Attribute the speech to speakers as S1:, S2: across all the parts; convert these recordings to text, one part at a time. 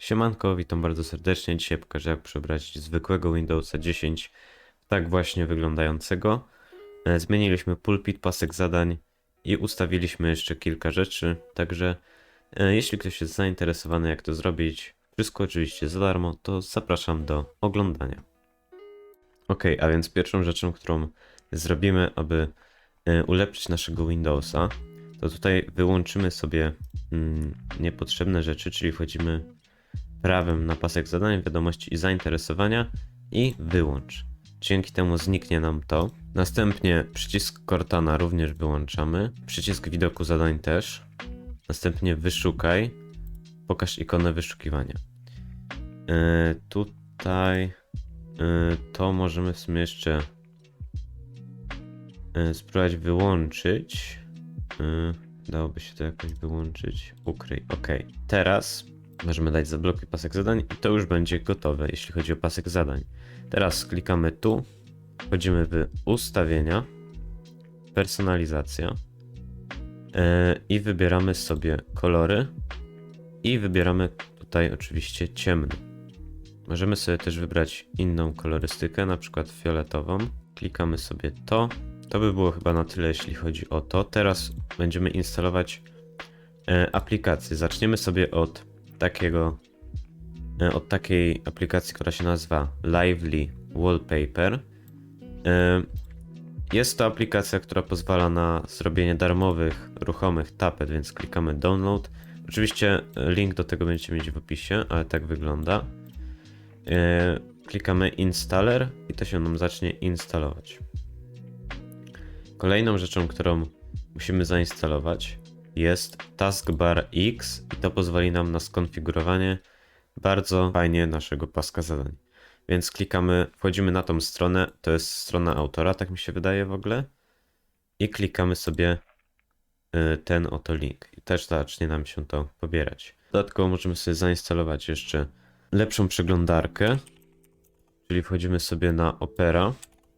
S1: Siemanko, witam bardzo serdecznie. Dzisiaj pokażę jak przebrać zwykłego Windowsa 10 w tak właśnie wyglądającego. E, Zmieniliśmy pulpit, pasek zadań i ustawiliśmy jeszcze kilka rzeczy, także e, jeśli ktoś jest zainteresowany jak to zrobić, wszystko oczywiście za darmo, to zapraszam do oglądania. Ok, a więc pierwszą rzeczą, którą zrobimy, aby e, ulepszyć naszego Windowsa, to tutaj wyłączymy sobie mm, niepotrzebne rzeczy, czyli wchodzimy prawym na pasek zadań, wiadomości i zainteresowania i wyłącz. Dzięki temu zniknie nam to. Następnie przycisk Cortana również wyłączamy. Przycisk widoku zadań też. Następnie wyszukaj. Pokaż ikonę wyszukiwania. Yy, tutaj yy, to możemy w sumie jeszcze yy, spróbować wyłączyć. Yy, dałoby się to jakoś wyłączyć. Ukryj. Ok. Teraz Możemy dać zablokuj pasek zadań i to już będzie gotowe, jeśli chodzi o pasek zadań. Teraz klikamy tu, wchodzimy w ustawienia, personalizacja yy, i wybieramy sobie kolory i wybieramy tutaj oczywiście ciemny. Możemy sobie też wybrać inną kolorystykę, na przykład fioletową. Klikamy sobie to. To by było chyba na tyle, jeśli chodzi o to. Teraz będziemy instalować e, aplikację. Zaczniemy sobie od takiego e, od takiej aplikacji, która się nazywa Lively Wallpaper. E, Jest to aplikacja, która pozwala na zrobienie darmowych, ruchomych tapet, więc klikamy download. Oczywiście e, link do tego będziecie mieć w opisie, ale tak wygląda. Klikamy installer i to się nam zacznie instalować. Kolejną rzeczą, którą musimy zainstalować jest taskbar X i to pozwoli nam na skonfigurowanie bardzo fajnie naszego paska zadań. Więc klikamy, wchodzimy na tą stronę, to jest strona autora, tak mi się wydaje w ogóle. I klikamy sobie y, ten oto link. I też zacznie nam się to pobierać. Dodatkowo możemy sobie zainstalować jeszcze lepszą przeglądarkę. Czyli wchodzimy sobie na Opera,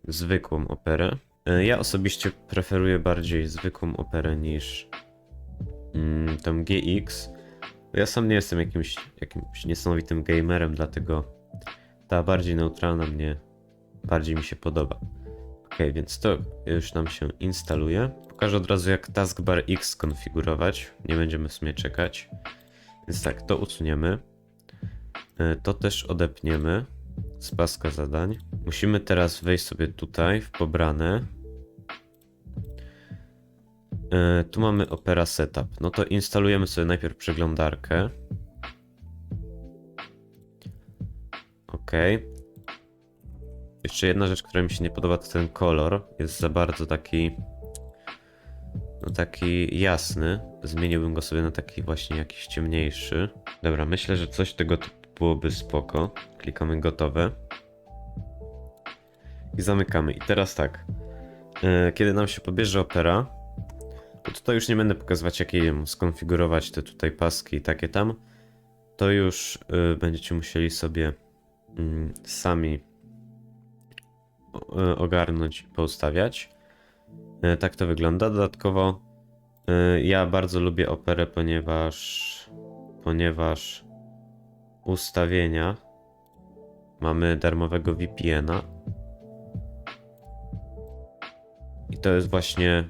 S1: zwykłą Operę. Y, Ja osobiście preferuję bardziej zwykłą Operę niż mm, GX. Ja sam nie jestem jakimś, jakimś niesamowitym gamerem, dlatego ta bardziej neutralna mnie bardziej mi się podoba. Ok, więc to już nam się instaluje. Pokażę od razu jak taskbar X skonfigurować. Nie będziemy w sumie czekać. Więc tak, to usuniemy. E, To też odepniemy z paska zadań. Musimy teraz wejść sobie tutaj w pobrane E, Tu mamy Opera Setup. No to instalujemy sobie najpierw przeglądarkę. Ok. Jeszcze jedna rzecz, która mi się nie podoba, to ten kolor. Jest za bardzo taki. No taki jasny. Zmieniłbym go sobie na taki właśnie jakiś ciemniejszy. Dobra, myślę, że coś tego typu byłoby spoko. Klikamy gotowe. I zamykamy. I teraz tak. E, Kiedy nam się pobierze Opera, tutaj już nie będę pokazywać, jakie skonfigurować te tutaj paski i takie tam. To już y, będziecie musieli sobie mm, sami y, ogarnąć i poustawiać. Y, tak to wygląda. Dodatkowo y, ja bardzo lubię operę, ponieważ ponieważ ustawienia mamy darmowego VPN-a. I to jest właśnie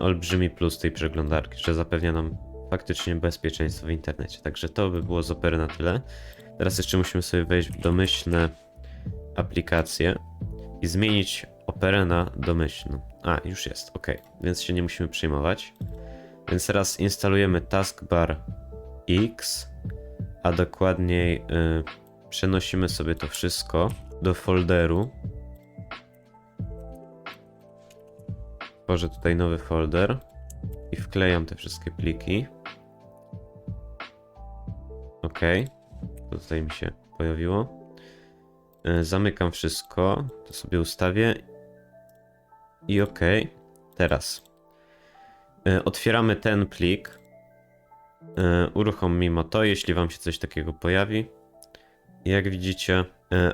S1: olbrzymi plus tej przeglądarki, że zapewnia nam faktycznie bezpieczeństwo w internecie. Także to by było z Opery na tyle. Teraz jeszcze musimy sobie wejść w domyślne aplikacje i zmienić Operę na domyślną. A, już jest, ok, więc się nie musimy przejmować. Więc teraz instalujemy Taskbar X, a dokładniej y, przenosimy sobie to wszystko do folderu Tworzę tutaj nowy folder i wklejam te wszystkie pliki. Ok, to tutaj mi się pojawiło. E, Zamykam wszystko, to sobie ustawię. I ok, teraz e, otwieramy ten plik. E, Uruchomimy to, jeśli Wam się coś takiego pojawi. Jak widzicie,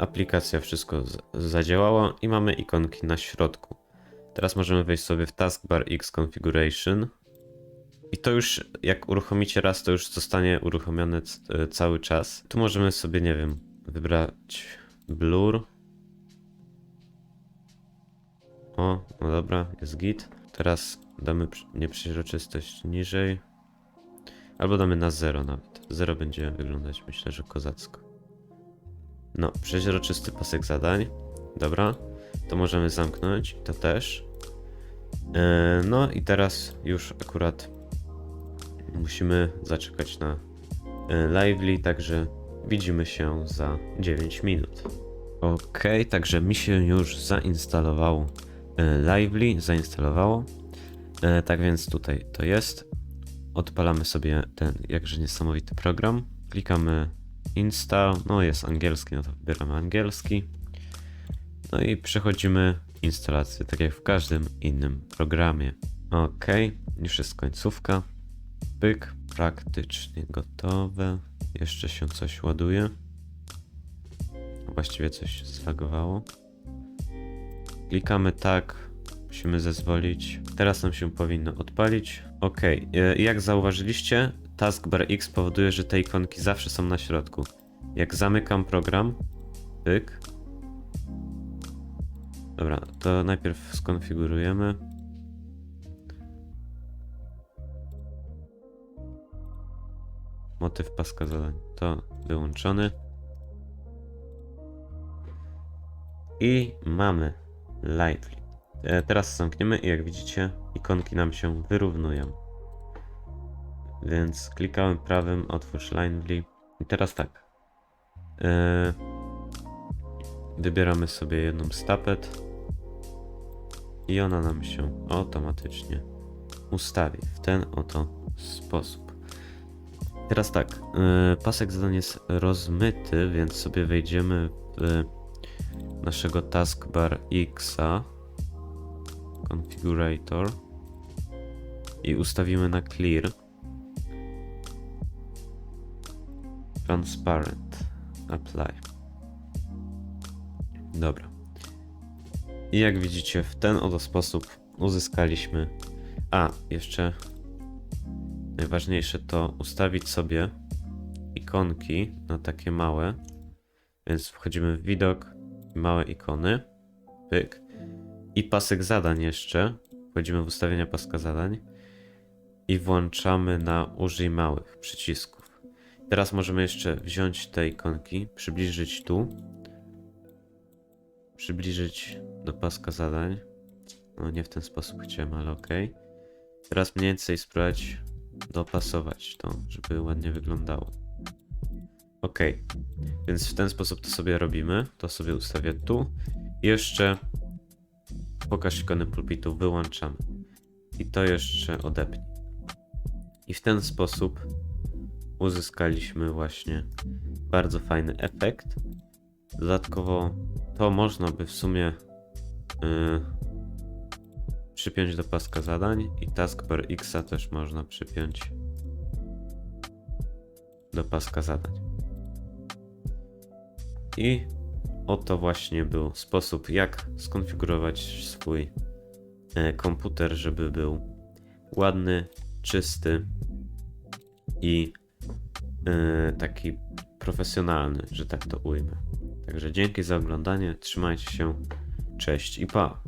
S1: aplikacja wszystko zadziałała i mamy ikonki na środku. Teraz możemy wejść sobie w Taskbar X Configuration. I to już, jak uruchomicie raz, to już zostanie uruchomione e, cały czas. Tu możemy sobie, nie wiem, wybrać blur. O, no dobra, jest git. Teraz damy nieprzeźroczystość niżej. Albo damy na 0 nawet. 0 będzie wyglądać, myślę, że kozacko. No, przeźroczysty pasek zadań. Dobra, to możemy zamknąć, to też. E, No i teraz już akurat musimy zaczekać na e, Lively, także widzimy się za 9 minut. Ok, także mi się już zainstalowało e, Lively, zainstalowało. Tak więc tutaj to jest. Odpalamy sobie ten jakże niesamowity program. Klikamy install, no jest angielski, no to wybieramy angielski. No i przechodzimy instalację, tak jak w każdym innym programie. Ok, już jest końcówka. Pyk, praktycznie gotowe. Jeszcze się coś ładuje. Właściwie coś się zlagowało. Klikamy tak, musimy zezwolić. Teraz nam się powinno odpalić. Ok, e, jak zauważyliście, taskbar X powoduje, że te ikonki zawsze są na środku. Jak zamykam program, pyk. Dobra, to najpierw skonfigurujemy. Motyw paska zadań to wyłączony. I mamy Lively. E, Teraz zamkniemy i jak widzicie ikonki nam się wyrównują. Więc klikałem prawym, otwórz Lively. I teraz tak. E, Wybieramy sobie jedną stapet i ona nam się automatycznie ustawi w ten oto sposób. Teraz tak, e, pasek zadań jest rozmyty, więc sobie wejdziemy w naszego taskbar Xa configurator i ustawimy na clear. Transparent. Apply. Dobra i jak widzicie w ten oto sposób uzyskaliśmy. A jeszcze najważniejsze to ustawić sobie ikonki na takie małe. Więc wchodzimy w widok małe ikony pyk. I pasek zadań jeszcze. Wchodzimy w ustawienia paska zadań. I włączamy na użyj małych przycisków. Teraz możemy jeszcze wziąć te ikonki, przybliżyć tu, przybliżyć do paska zadań. No nie w ten sposób chciałem, ale ok. Teraz mniej więcej spróbować dopasować to, żeby ładnie wyglądało. Ok, więc w ten sposób to sobie robimy. To sobie ustawię tu. I jeszcze pokaż ikony pulpitu, wyłączamy. I to jeszcze odepnij. I w ten sposób uzyskaliśmy właśnie bardzo fajny efekt. Dodatkowo to można by w sumie yy, przypiąć do paska zadań i taskbar X też można przypiąć do paska zadań. I Oto właśnie był sposób, jak skonfigurować swój e, komputer, żeby był ładny, czysty i e, taki profesjonalny, że tak to ujmę. Także dzięki za oglądanie, trzymajcie się, cześć i pa!